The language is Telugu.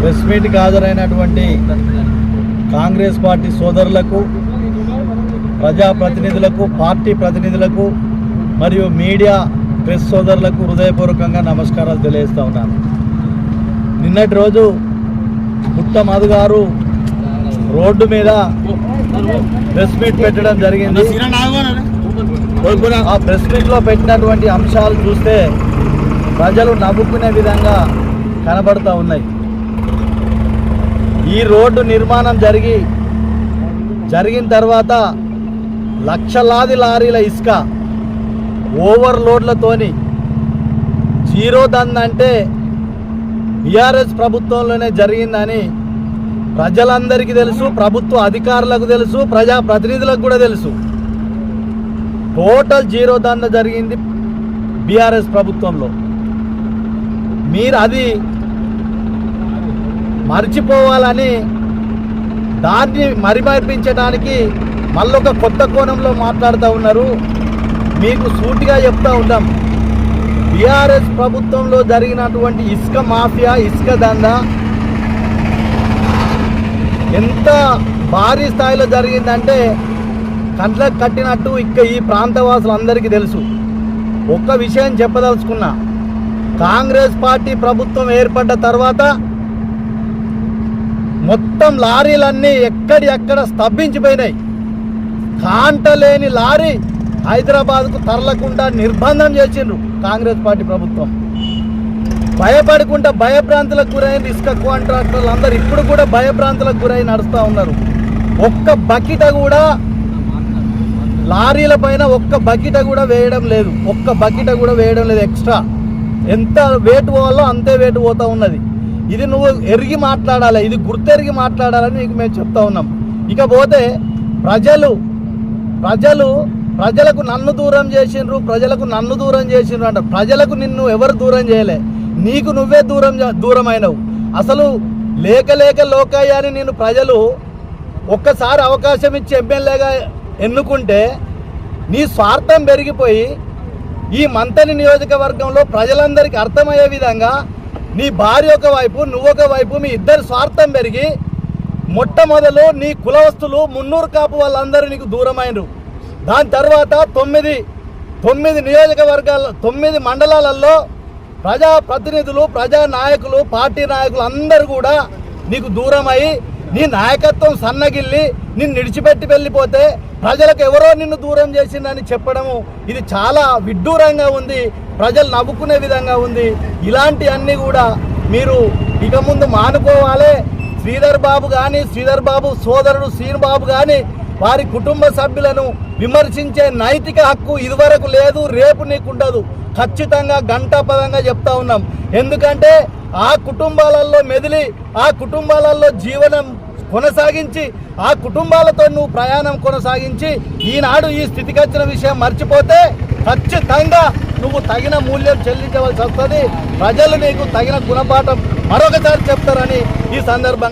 ప్రెస్ మీట్కి హాజరైనటువంటి కాంగ్రెస్ పార్టీ సోదరులకు ప్రజాప్రతినిధులకు పార్టీ ప్రతినిధులకు మరియు మీడియా ప్రెస్ సోదరులకు హృదయపూర్వకంగా నమస్కారాలు తెలియజేస్తూ ఉన్నాను. నిన్నటి రోజు పుట్టమధు గారు రోడ్డు మీద ప్రెస్ మీట్ పెట్టడం జరిగింది. ఆ ప్రెస్ మీట్లో పెట్టినటువంటి అంశాలు చూస్తే ప్రజలు నవ్వుకునే విధంగా కనబడుతూ ఉన్నాయి. ఈ రోడ్డు నిర్మాణం జరిగి జరిగిన తర్వాత లక్షలాది లారీల ఇసుక ఓవర్లోడ్లతోని జీరో దంద అంటే బీఆర్ఎస్ ప్రభుత్వంలోనే జరిగిందని ప్రజలందరికీ తెలుసు ప్రభుత్వ అధికారులకు తెలుసు ప్రజా ప్రతినిధులకు కూడా తెలుసు. టోటల్ జీరో దంద జరిగింది బీఆర్ఎస్ ప్రభుత్వంలో. మీరు అది మర్చిపోవాలని దాన్ని మరిమర్పించడానికి మళ్ళొక కొత్త కోణంలో మాట్లాడుతూ ఉన్నారు. మీకు సూటిగా చెప్తా ఉంటాం. బీఆర్ఎస్ ప్రభుత్వంలో జరిగినటువంటి ఇసుక మాఫియా ఇసుక దందా ఎంత భారీ స్థాయిలో జరిగిందంటే కంట్లకు కట్టినట్టు ఇక ఈ ప్రాంతవాసులందరికీ తెలుసు. ఒక్క విషయం చెప్పదలుచుకున్నా. కాంగ్రెస్ పార్టీ ప్రభుత్వం ఏర్పడ్డ తర్వాత మొత్తం లారీలన్నీ ఎక్కడి ఎక్కడ స్తంభించిపోయినాయి. కాంటలేని లారీ హైదరాబాద్కు తరలకుండా నిర్బంధం చేసిండ్రు కాంగ్రెస్ పార్టీ ప్రభుత్వం. భయపడకుండా భయభ్రాంతులకు గురైన ఇసుక కాంట్రాక్టర్లు అందరు. ఇప్పుడు కూడా భయభ్రాంతులకు గురై నడుస్తూ ఉన్నారు. ఒక్క బకెట కూడా లారీల పైన ఒక్క బకెట కూడా వేయడం లేదు. ఒక్క బకిట కూడా వేయడం లేదు ఎక్స్ట్రా. ఎంత వేటు పోవాలో అంతే వేటు పోతూ ఉన్నది. ఇది నువ్వు ఎరిగి మాట్లాడాలి ఇది గుర్తెరిగి మాట్లాడాలని నీకు మేము చెప్తా ఉన్నాం. ఇకపోతే ప్రజలు ప్రజలు ప్రజలకు నన్ను దూరం చేసిండ్రు ప్రజలకు నన్ను దూరం చేసిండ్రు అంట. ప్రజలకు నిన్ను ఎవరు దూరం చేయలే? నీకు నువ్వే దూరం దూరమైనవు. అసలు లేక లేక లోకయ్యాని నేను ప్రజలు ఒక్కసారి అవకాశం ఇచ్చి ఎమ్మెల్యేగా ఎన్నుకుంటే నీ స్వార్థం పెరిగిపోయి ఈ మంతని నియోజకవర్గంలో ప్రజలందరికీ అర్థమయ్యే విధంగా నీ భార్య ఒక వైపు నువ్వు ఒక వైపు మీ ఇద్దరు స్వార్థం పెరిగి మొట్టమొదలు నీ కులవస్తులు మున్నూరు కాపు వాళ్ళందరూ నీకు దూరమైనరు దాని తర్వాత తొమ్మిది తొమ్మిది నియోజకవర్గాల తొమ్మిది మండలాలలో ప్రజా ప్రతినిధులు ప్రజా నాయకులు పార్టీ నాయకులు అందరూ కూడా నీకు దూరమై నీ నాయకత్వం సన్నగిల్లి నిన్ను విడిచిపెట్టి వెళ్ళిపోతే ప్రజలకు ఎవరో నిన్ను దూరం చేసిందని చెప్పడము ఇది చాలా విడ్డూరంగా ఉంది. ప్రజలు నవ్వుకునే విధంగా ఉంది. ఇలాంటి అన్నీ కూడా మీరు ఇక ముందు మానుకోవాలి. శ్రీధర్ బాబు కానీ శ్రీధర్ బాబు సోదరుడు శ్రీనుబాబు కానీ వారి కుటుంబ సభ్యులను విమర్శించే నైతిక హక్కు ఇదివరకు లేదు రేపు నీకుండదు. ఖచ్చితంగా గంటాపదంగా చెప్తా ఉన్నాం. ఎందుకంటే ఆ కుటుంబాలలో మెదిలి ఆ కుటుంబాలలో జీవనం కొనసాగించి ఆ కుటుంబాలతో నువ్వు ప్రయాణం కొనసాగించి ఈనాడు ఈ స్థితికి వచ్చిన విషయం మర్చిపోతే ఖచ్చితంగా నువ్వు తగిన మూల్యం చెల్లించవలసి వస్తుంది. ప్రజలు నీకు తగిన గుణపాఠం మరొకసారి చెప్తారని ఈ సందర్భంగా